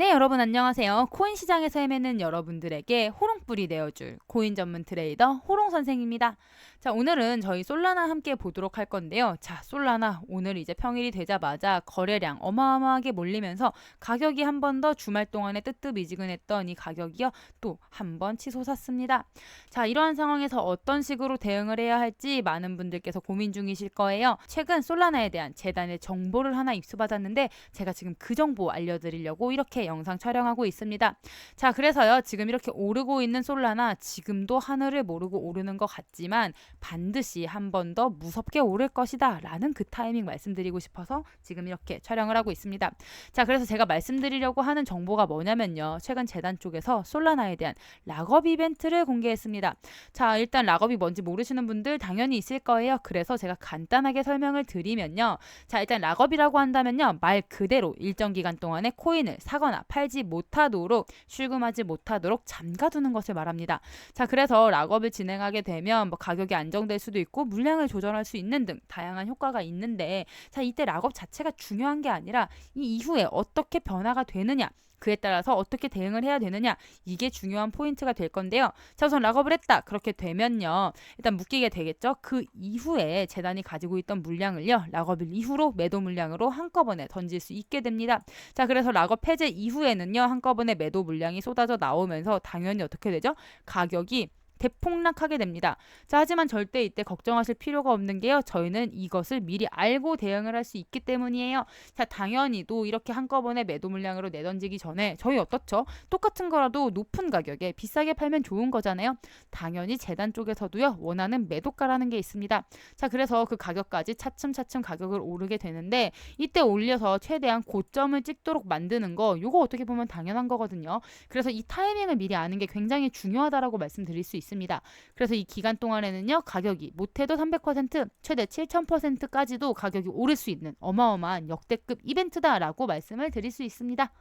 네, 여러분 안녕하세요. 코인 시장에서 헤매는 여러분들에게 호롱불이 되어줄 코인 전문 트레이더 호롱 선생입니다. 자, 오늘은 저희 솔라나 함께 보도록 할 건데요. 자, 솔라나 오늘 이제 평일이 되자마자 거래량 어마어마하게 몰리면서 가격이 한 번 더 주말 동안에 뜨뜻미지근했던 이 가격이요. 또 한 번 치솟았습니다. 자, 이러한 상황에서 어떤 식으로 대응을 해야 할지 많은 분들께서 고민 중이실 거예요. 최근 솔라나에 대한 재단의 정보를 하나 입수받았는데 제가 지금 그 정보 알려드리려고 이렇게 영상 촬영하고 있습니다. 자, 그래서요. 지금 이렇게 오르고 있는 솔라나 지금도 하늘을 모르고 오르는 것 같지만 반드시 한 번 더 무섭게 오를 것이다 라는 그 타이밍 말씀드리고 싶어서 지금 이렇게 촬영을 하고 있습니다. 자, 그래서 제가 말씀드리려고 하는 정보가 뭐냐면요. 최근 재단 쪽에서 솔라나에 대한 락업 이벤트를 공개했습니다. 자, 일단 락업이 뭔지 모르시는 분들 당연히 있을 거예요. 그래서 제가 간단하게 설명을 드리면요. 자, 일단 락업이라고 한다면요. 말 그대로 일정 기간 동안에 코인을 사거나 팔지 못하도록 출금하지 못하도록 잠가두는 것을 말합니다. 자, 그래서 락업을 진행하게 되면 뭐 가격이 안정될 수도 있고 물량을 조절할 수 있는 등 다양한 효과가 있는데 자, 이때 락업 자체가 중요한 게 아니라 이 이후에 어떻게 변화가 되느냐 그에 따라서 어떻게 대응을 해야 되느냐 이게 중요한 포인트가 될 건데요. 자 우선 락업을 했다 그렇게 되면요 일단 묶이게 되겠죠. 그 이후에 재단이 가지고 있던 물량을요 락업일 이후로 매도 물량으로 한꺼번에 던질 수 있게 됩니다. 자 그래서 락업 해제 이후에는요 한꺼번에 매도 물량이 쏟아져 나오면서 당연히 어떻게 되죠? 가격이 대폭락하게 됩니다. 자, 하지만 절대 이때 걱정하실 필요가 없는 게요. 저희는 이것을 미리 알고 대응을 할 수 있기 때문이에요. 자, 당연히도 이렇게 한꺼번에 매도 물량으로 내던지기 전에 저희 어떻죠? 똑같은 거라도 높은 가격에 비싸게 팔면 좋은 거잖아요. 당연히 재단 쪽에서도요. 원하는 매도가라는 게 있습니다. 자, 그래서 그 가격까지 차츰차츰 가격을 오르게 되는데 이때 올려서 최대한 고점을 찍도록 만드는 거 요거 어떻게 보면 당연한 거거든요. 그래서 이 타이밍을 미리 아는 게 굉장히 중요하다라고 말씀드릴 수 있습니다. 있습니다. 그래서 이 기간 동안에는요, 가격이 못해도 300% 최대 7000%까지도 가격이 오를 수 있는 어마어마한 역대급 이벤트다라고 말씀을 드릴 수 있습니다.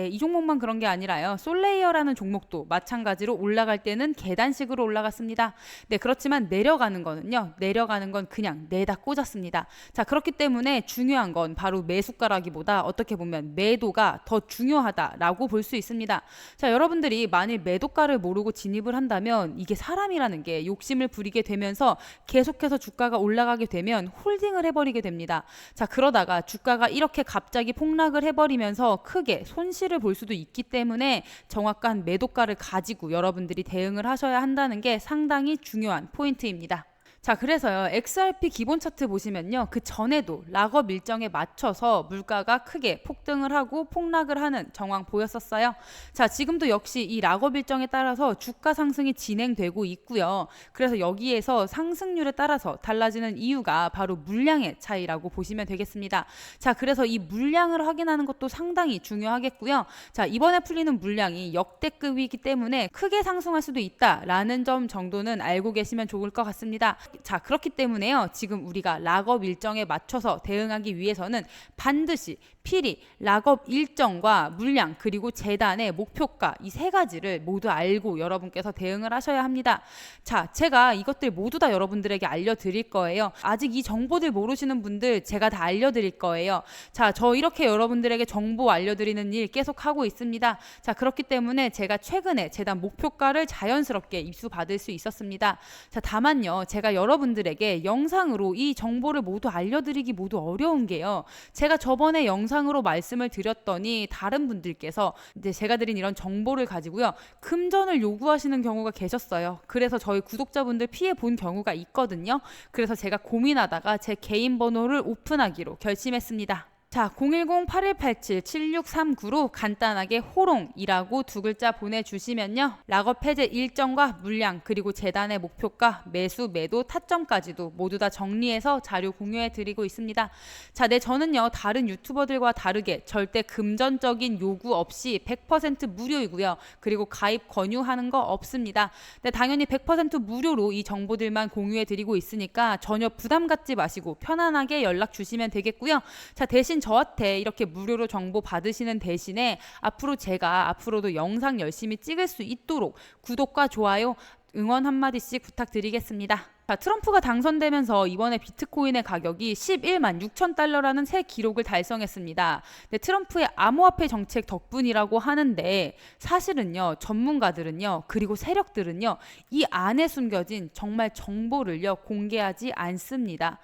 네, 이 종목만 그런 게 아니라요. 솔레이어라는 종목도 마찬가지로 올라갈 때는 계단식으로 올라갔습니다. 네, 그렇지만 내려가는 거는요. 내려가는 건 그냥 내다 꽂았습니다. 자, 그렇기 때문에 중요한 건 바로 매수가라기보다 어떻게 보면 매도가 더 중요하다라고 볼 수 있습니다. 자, 여러분들이 만일 매도가를 모르고 진입을 한다면 이게 사람이라는 게 욕심을 부리게 되면서 계속해서 주가가 올라가게 되면 홀딩을 해버리게 됩니다. 자, 그러다가 주가가 이렇게 갑자기 폭락을 해버리면서 크게 손실 손실을 볼 수도 있기 때문에 정확한 매도가를 가지고 여러분들이 대응을 하셔야 한다는 게 상당히 중요한 포인트입니다. 자, 그래서요. XRP 기본 차트 보시면요. 그 전에도 락업 일정에 맞춰서 물가가 크게 폭등을 하고 폭락을 하는 정황 보였었어요. 자, 지금도 역시 이 락업 일정에 따라서 주가 상승이 진행되고 있고요. 그래서 여기에서 상승률에 따라서 달라지는 이유가 바로 물량의 차이라고 보시면 되겠습니다. 자, 그래서 이 물량을 확인하는 것도 상당히 중요하겠고요. 자, 이번에 풀리는 물량이 역대급이기 때문에 크게 상승할 수도 있다라는 점 정도는 알고 계시면 좋을 것 같습니다. 자, 그렇기 때문에요. 지금 우리가 락업 일정에 맞춰서 대응하기 위해서는 반드시 필히 락업 일정과 물량 그리고 재단의 목표가 이 세 가지를 모두 알고 여러분께서 대응을 하셔야 합니다. 자, 제가 이것들 모두 다 여러분들에게 알려드릴 거예요. 아직 이 정보들 모르시는 분들 제가 다 알려드릴 거예요. 자, 저 이렇게 여러분들에게 정보 알려드리는 일 계속 하고 있습니다. 자, 그렇기 때문에 제가 최근에 재단 목표가를 자연스럽게 입수 받을 수 있었습니다. 자, 다만요, 제가 여러분들에게 영상으로 이 정보를 모두 알려드리기 모두 어려운 게요. 제가 저번에 영상으로 말씀을 드렸더니 다른 분들께서 이제 제가 드린 이런 정보를 가지고요. 금전을 요구하시는 경우가 계셨어요. 그래서 저희 구독자분들 피해 본 경우가 있거든요. 그래서 제가 고민하다가 제 개인 번호를 오픈하기로 결심했습니다. 자, 010-8187-7639로 간단하게 호롱이라고 두 글자 보내주시면요. 락업 해제 일정과 물량 그리고 재단의 목표가 매수 매도 타점까지도 모두 다 정리해서 자료 공유해 드리고 있습니다. 자, 네 저는요 다른 유튜버들과 다르게 절대 금전적인 요구 없이 100% 무료이고요. 그리고 가입 권유하는 거 없습니다. 네, 당연히 100% 무료로 이 정보들만 공유해 드리고 있으니까 전혀 부담 갖지 마시고 편안하게 연락 주시면 되겠고요. 자, 대신 저한테 이렇게 무료로 정보 받으시는 대신에 앞으로 제가 앞으로도 영상 열심히 찍을 수 있도록 구독과 좋아요, 응원 한마디씩 부탁드리겠습니다. 자, 트럼프가 당선되면서 이번에 비트코인의 가격이 11만 6천 달러라는 새 기록을 달성했습니다. 근데 트럼프의 암호화폐 정책 덕분이라고 하는데 사실은요, 전문가들은요, 그리고 세력들은요, 이 안에 숨겨진 정말 정보를요, 공개하지 않습니다.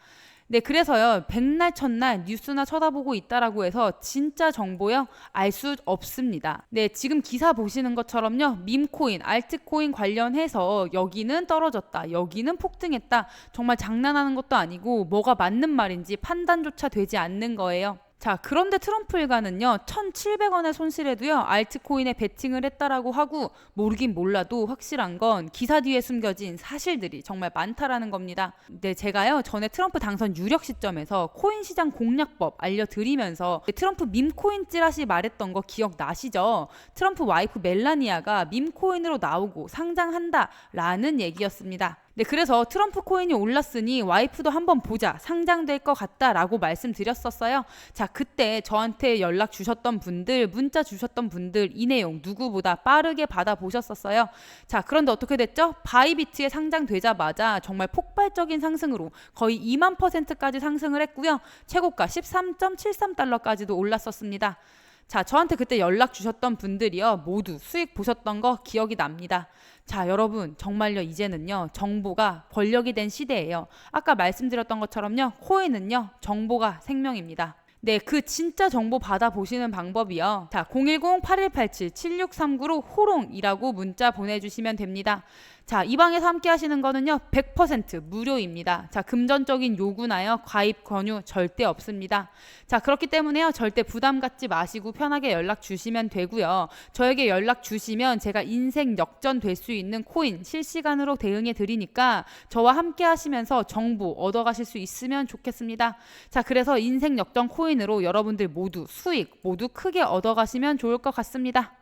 네, 그래서요, 백날 첫날 뉴스나 쳐다보고 있다라고 해서 진짜 정보요, 알 수 없습니다. 네, 지금 기사 보시는 것처럼요, 밈코인, 알트코인 관련해서 여기는 떨어졌다, 여기는 폭등했다, 정말 장난하는 것도 아니고 뭐가 맞는 말인지 판단조차 되지 않는 거예요. 자, 그런데 트럼프 일가는요, 1,700원의 손실에도요, 알트코인에 베팅을 했다라고 하고, 모르긴 몰라도 확실한 건 기사 뒤에 숨겨진 사실들이 정말 많다라는 겁니다. 네, 제가요, 전에 트럼프 당선 유력 시점에서 코인 시장 공략법 알려드리면서 트럼프 밈코인 찌라시 말했던 거 기억나시죠? 트럼프 와이프 멜라니아가 밈코인으로 나오고 상장한다 라는 얘기였습니다. 네, 그래서 트럼프 코인이 올랐으니 와이프도 한번 보자. 상장될 것 같다라고 말씀드렸었어요. 자, 그때 저한테 연락 주셨던 분들, 문자 주셨던 분들 이 내용 누구보다 빠르게 받아 보셨었어요. 자, 그런데 어떻게 됐죠? 바이비트에 상장되자마자 정말 폭발적인 상승으로 거의 2만 퍼센트까지 상승을 했고요. 최고가 13.73달러까지도 올랐었습니다. 자, 저한테 그때 연락 주셨던 분들이요. 모두 수익 보셨던 거 기억이 납니다. 자, 여러분, 정말요, 이제는요, 정보가 권력이 된 시대예요. 아까 말씀드렸던 것처럼요, 코인은요, 정보가 생명입니다. 네, 그 진짜 정보 받아보시는 방법이요. 자, 010-8187-7639로 호롱이라고 문자 보내주시면 됩니다. 자, 이 방에서 함께 하시는 거는요, 100% 무료입니다. 자, 금전적인 요구나요, 가입 권유 절대 없습니다. 자, 그렇기 때문에요, 절대 부담 갖지 마시고 편하게 연락 주시면 되고요. 저에게 연락 주시면 제가 인생 역전 될 수 있는 코인 실시간으로 대응해 드리니까 저와 함께 하시면서 정보 얻어 가실 수 있으면 좋겠습니다. 자, 그래서 인생 역전 코인으로 여러분들 모두 수익 모두 크게 얻어 가시면 좋을 것 같습니다.